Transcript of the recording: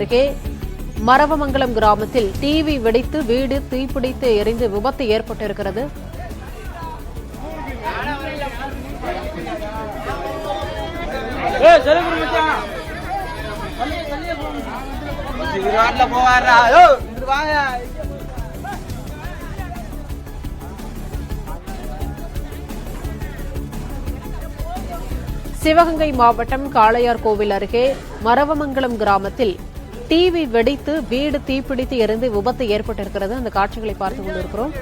அருகே மரவமங்கலம் கிராமத்தில் டிவி வெடித்து வீடு தீப்பிடித்து எரிந்து விபத்து ஏற்பட்டிருக்கிறது. சிவகங்கை மாவட்டம் காளையார் கோவில் அருகே மரவமங்கலம் கிராமத்தில் டிவி வெடித்து வீடு தீப்பிடித்து எரிந்து விபத்து ஏற்பட்டிருக்கிறது. அந்த காட்சிகளை பார்த்து கொண்டிருக்கிறோம்.